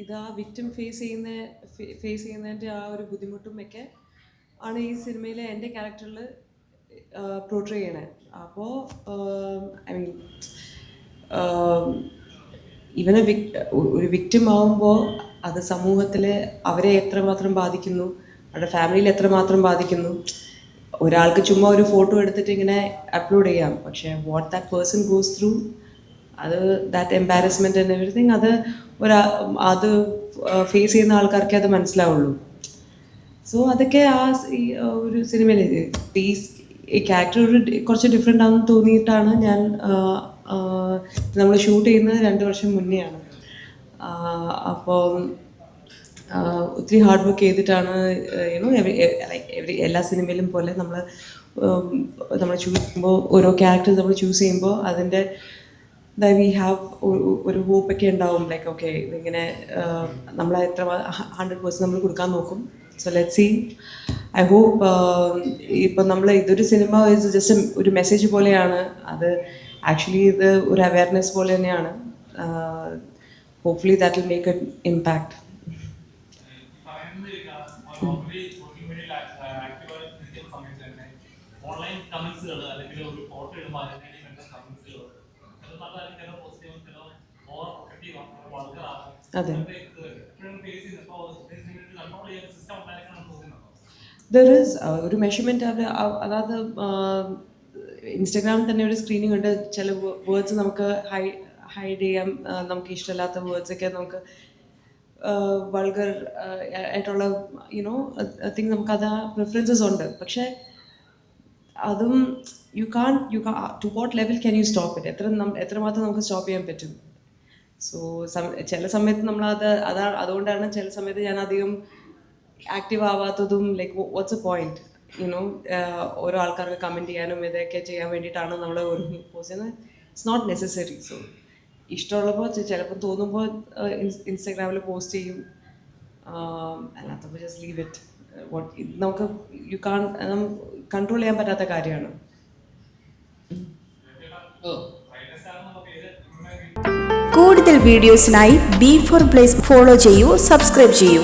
ഇതാ victim face ചെയ്യുന്ന face ചെയ്യുന്നതിന്റെ ആ ഒരു ബുദ്ധിമുട്ടും ഒക്കെ ആണ് ഈ സിനിമയിൽ എന്റെ ക്യാരക്ടറിൽ പോർട്രേ ചെയ്യണേ. അപ്പോൾ ഐ മീൻ ഇവനെ വിക് ഒരു വിക്റ്റിം ആവുമ്പോൾ അത് സമൂഹത്തിൽ അവരെ എത്രമാത്രം ബാധിക്കുന്നു അവരുടെ ഫാമിലിയിൽ എത്രമാത്രം ബാധിക്കുന്നു. ഒരാൾക്ക് ചുമ്മാ ഒരു ഫോട്ടോ എടുത്തിട്ട് ഇങ്ങനെ അപ്ലോഡ് ചെയ്യാം. പക്ഷേ what that person goes through അത് ദാറ്റ് എംബാരസ്മെന്റ് ആൻഡ് എവറിഥിങ് അത് ഒരാ അത് ഫേസ് ചെയ്യുന്ന ആൾക്കാർക്കേ അത് മനസ്സിലാവുള്ളൂ. സോ അതൊക്കെ ആ ഒരു സിനിമയിൽ ഈ ക്യാരക്ടർ ഒരു കുറച്ച് ഡിഫറെന്റ് ആണെന്ന് തോന്നിയിട്ടാണ് ഞാൻ നമ്മൾ ഷൂട്ട് ചെയ്യുന്നത് രണ്ട് വർഷം മുന്നെയാണ്. അപ്പോൾ ഒത്തിരി ഹാർഡ് വർക്ക് ചെയ്തിട്ടാണ് യുനോ എവറി എല്ലാ സിനിമയിലും പോലെ നമ്മൾ നമ്മൾ ചൂസ് ചെയ്യുമ്പോൾ ഓരോ ക്യാരക്ടേഴ്സ് നമ്മൾ ചൂസ് ചെയ്യുമ്പോൾ അതിന്റെ വി ഹാവ് ഒരു ഹോപ്പൊക്കെ ഉണ്ടാവും. ലൈക്ക് ഓക്കെ ഇതിങ്ങനെ നമ്മൾ എത്ര ഹൺഡ്രഡ് പേഴ്സന്റ് നമ്മൾ കൊടുക്കാൻ നോക്കും. So let see I hope ഇപ്പം നമ്മൾ ഇതൊരു സിനിമ ജസ്റ്റ് ഒരു മെസ്സേജ് പോലെയാണ്. അത് ആക്ച്വലി ഇത് ഒരു അവയർനെസ് പോലെ തന്നെയാണ് hopefully that will make a impact online കമന്റ്സുകൾ അല്ലെങ്കിൽ ഒരു ഫോട്ടോ ഇടുമ്പോൾ വരുന്ന കമന്റ്സുകൾ അതെ. ദർ ഇസ് ഒരു മെഷർമെന്റ് അതായത് ഇൻസ്റ്റാഗ്രാമിൽ തന്നെ ഒരു സ്ക്രീനിങ് ഉണ്ട്. ചില വേർഡ്സ് നമുക്ക് ഹൈ ഹൈഡ് ചെയ്യാം. ആ, നമുക്ക് ഇഷ്ടമില്ലാത്ത വേർഡ്സൊക്കെ നമുക്ക് വൾഗർ ആയിട്ടുള്ള യുനോ തിങ് നമുക്ക് അത് പ്രിഫറൻസസ് ഉണ്ട്. പക്ഷേ അതും you can you to what level can you stop it എത്ര എത്രമാത്രം നമുക്ക് സ്റ്റോപ്പ് ചെയ്യാൻ പറ്റും? സോ ചില സമയത്ത് നമ്മളത് അതാ അതുകൊണ്ടാണ് ചില സമയത്ത് ഞാൻ അധികം active ആവാത്തതും like what's a point you know ഓരോ ആൾക്കാർക്ക് കമന്റ് ചെയ്യാനും ഇതൊക്കെ ചെയ്യാൻ വേണ്ടിയിട്ടാണ് നമ്മൾ ഒരു പോസ്റ്റ് ചെയ്യുന്നത്. ഇറ്റ്സ് നോട്ട് നെസസറി സോ ഇഷ്ടമുള്ളപ്പോൾ ചിലപ്പോൾ തോന്നുമ്പോൾ ഇൻസ്റ്റാഗ്രാമിൽ പോസ്റ്റ് ചെയ്യും. ആഹ് അല്ലാത്തപ്പോൾ ജസ്റ്റ് ലീവ് ഇറ്റ് വാട്ട് നമുക്ക് യു കാൺ കൺട്രോൾ ചെയ്യാൻ പറ്റാത്ത കാര്യമാണ്. കൂടുതൽ വീഡിയോസിനായി ബി ഫോർ പ്ലേസ് ഫോളോ ചെയ്യൂ സബ്സ്ക്രൈബ് ചെയ്യൂ.